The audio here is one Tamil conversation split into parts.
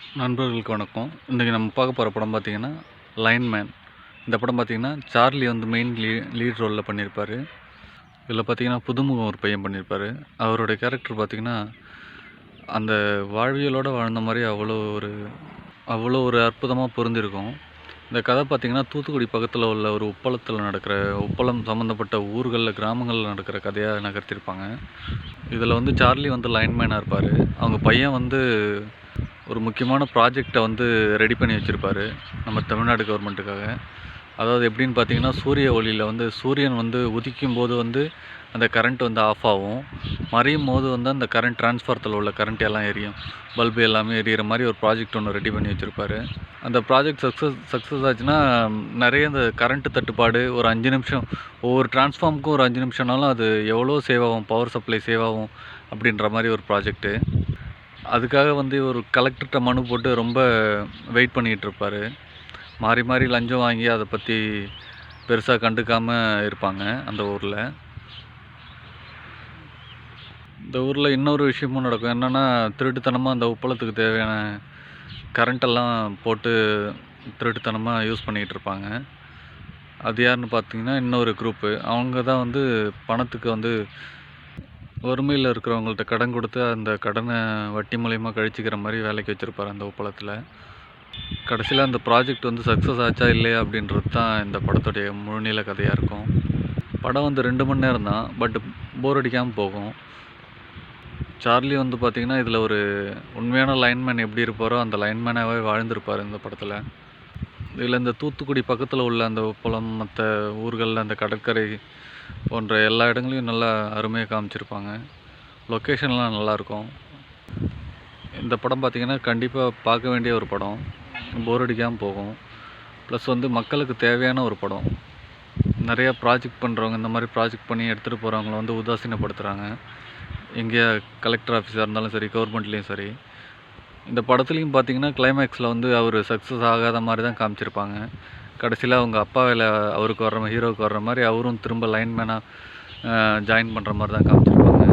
நண்பர்களுக்கு வணக்கம். இன்றைக்கி நம்ம பார்க்க போகிற படம் பார்த்திங்கன்னா லைன்மேன் இந்த படம் பார்த்தீங்கன்னா சார்லி வந்து மெயின் லீ லீட் ரோலில் பண்ணியிருப்பார். இதில் பார்த்தீங்கன்னா புதுமுகம் ஒரு பையன் பண்ணியிருப்பார். அவருடைய கேரக்டர் பார்த்திங்கன்னா அந்த வாழ்வியலோடு வாழ்ந்த மாதிரி அவ்வளோ ஒரு அவ்வளோ ஒரு அற்புதமாக பொருந்திருக்கும். இந்த கதை பார்த்தீங்கன்னா தூத்துக்குடி பக்கத்தில் உள்ள ஒரு உப்பளத்தில் நடக்கிற உப்பளம் சம்மந்தப்பட்ட ஊர்களில் கிராமங்களில் நடக்கிற கதையாக நகர்த்தியிருப்பாங்க. இதில் வந்து சார்லி வந்து லைன்மேனாக இருப்பார். அவங்க பையன் வந்து ஒரு முக்கியமான ப்ராஜெக்டை வந்து ரெடி பண்ணி வச்சுருப்பாரு நம்ம தமிழ்நாடு கவர்மெண்ட்டுக்காக அதாவது எப்படின்னு பார்த்தீங்கன்னா சூரிய ஒளியில் வந்து சூரியன் வந்து உதிக்கும் போது வந்து அந்த கரண்ட் வந்து ஆஃப் ஆகும். மறையும் போது வந்து அந்த கரண்ட் டிரான்ஸ்ஃபார்த்தில் உள்ள கரண்ட் எல்லாம் எரியும். பல்பு எல்லாமே எரியிற மாதிரி ஒரு ப்ராஜெக்ட் ஒன்று ரெடி பண்ணி வச்சுருப்பாரு. அந்த ப்ராஜெக்ட் சக்ஸஸ் சக்ஸஸ் ஆச்சுன்னா நிறைய இந்த கரண்ட்டு தட்டுப்பாடு ஒரு அஞ்சு நிமிஷம் ஒவ்வொரு டிரான்ஸ்ஃபார்முக்கும் ஒரு அஞ்சு நிமிஷம்னாலும் அது எவ்வளோ சேவ் ஆகும் பவர் சப்ளை சேவ் ஆகும் அப்படின்ற மாதிரி ஒரு ப்ராஜெக்ட்டு அதுக்காக வந்து ஒரு கலெக்டர்கிட்ட மனு போட்டு ரொம்ப வெயிட் பண்ணிக்கிட்டு இருப்பார். மாறி மாறி லஞ்சம் வாங்கி அதை பற்றி பெருசாக கண்டுக்காமல் இருப்பாங்க அந்த ஊரில். இந்த ஊரில் இன்னொரு விஷயமும் நடக்கும். என்னென்னா திருட்டுத்தனமாக அந்த உப்பளத்துக்கு தேவையான கரண்ட்டெல்லாம் போட்டு திருட்டுத்தனமாக யூஸ் பண்ணிகிட்டு இருப்பாங்க. அது யாருன்னு பார்த்தீங்கன்னா இன்னொரு குரூப்பு அவங்க தான் வந்து பணத்துக்கு வந்து வறுமையில் இருக்கிறவங்கள்ட்ட கடன் கொடுத்து அந்த கடனை வட்டி மூலயமா கழிச்சிக்கிற மாதிரி வேலைக்கு வச்சுருப்பார் அந்த உப்பளத்தில். கடைசியில் அந்த ப்ராஜெக்ட் வந்து சக்ஸஸ் ஆச்சா இல்லையா அப்படின்றது தான் இந்த படத்துடைய முழுநீள கதையாக இருக்கும். படம் வந்து ரெண்டு மணி நேரம் தான் பட் போர் அடிக்காமல் போகும். சார்லி வந்து பார்த்திங்கன்னா இதில் ஒரு உண்மையான லைன்மேன் எப்படி இருப்பாரோ அந்த லைன்மேனாகவே வாழ்ந்திருப்பார் இந்த படத்தில். இதில் இந்த தூத்துக்குடி பக்கத்தில் உள்ள அந்த உப்பளம் மற்ற ஊர்களில் அந்த கடற்கரை போன்ற எல்லா இடங்களையும் நல்லா அருமையாக காமிச்சிருப்பாங்க. லொக்கேஷன்லாம் நல்லாயிருக்கும். இந்த படம் பார்த்திங்கன்னா கண்டிப்பாக பார்க்க வேண்டிய ஒரு படம். போர் அடிக்காமல் போகும். ப்ளஸ் வந்து மக்களுக்கு தேவையான ஒரு படம். நிறையா ப்ராஜெக்ட் பண்ணுறவங்க இந்த மாதிரி ப்ராஜெக்ட் பண்ணி எடுத்துகிட்டு போகிறவங்கள வந்து உதாசீனப்படுத்துகிறாங்க எங்கேயா கலெக்டர் ஆஃபீஸாக இருந்தாலும் சரி கவர்மெண்ட்லேயும் சரி. இந்த படத்துலையும் பார்த்தீங்கன்னா கிளைமேக்ஸில் வந்து அவர் சக்ஸஸ் ஆகாத மாதிரி தான் காமிச்சிருப்பாங்க. கடைசியில் அவங்க அப்பா வேலை அவருக்கு வர்ற ஹீரோவுக்கு வர்ற மாதிரி அவரும் திரும்ப லைன்மேனாக ஜாயின் பண்ணுற மாதிரி தான் காமிச்சிருப்பாங்க.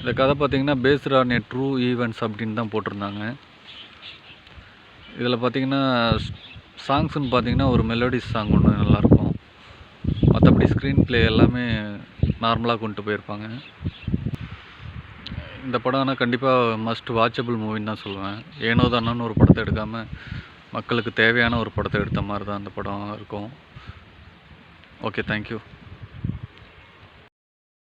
இந்த கதை பார்த்திங்கன்னா based on a true events அப்படின்னு தான் போட்டிருந்தாங்க. இதில் பார்த்திங்கன்னா சாங்ஸ்ன்னு பார்த்தீங்கன்னா ஒரு மெலோடிஸ் சாங் ஒன்று நல்லாயிருக்கும் மற்றபடி ஸ்க்ரீன் ப்ளே எல்லாமே நார்மலாக கொண்டு போயிருப்பாங்க. இந்த படம் ஆனால் கண்டிப்பாக மஸ்ட் வாட்சபிள் மூவின்னு தான் சொல்லுவேன். ஏனோ தானோன்னு ஒரு படத்தை எடுக்காமல் மக்களுக்கு தேவையான ஒரு படத்தை எடுத்த மாதிரி தான் அந்த படம் இருக்கும். Okay thank you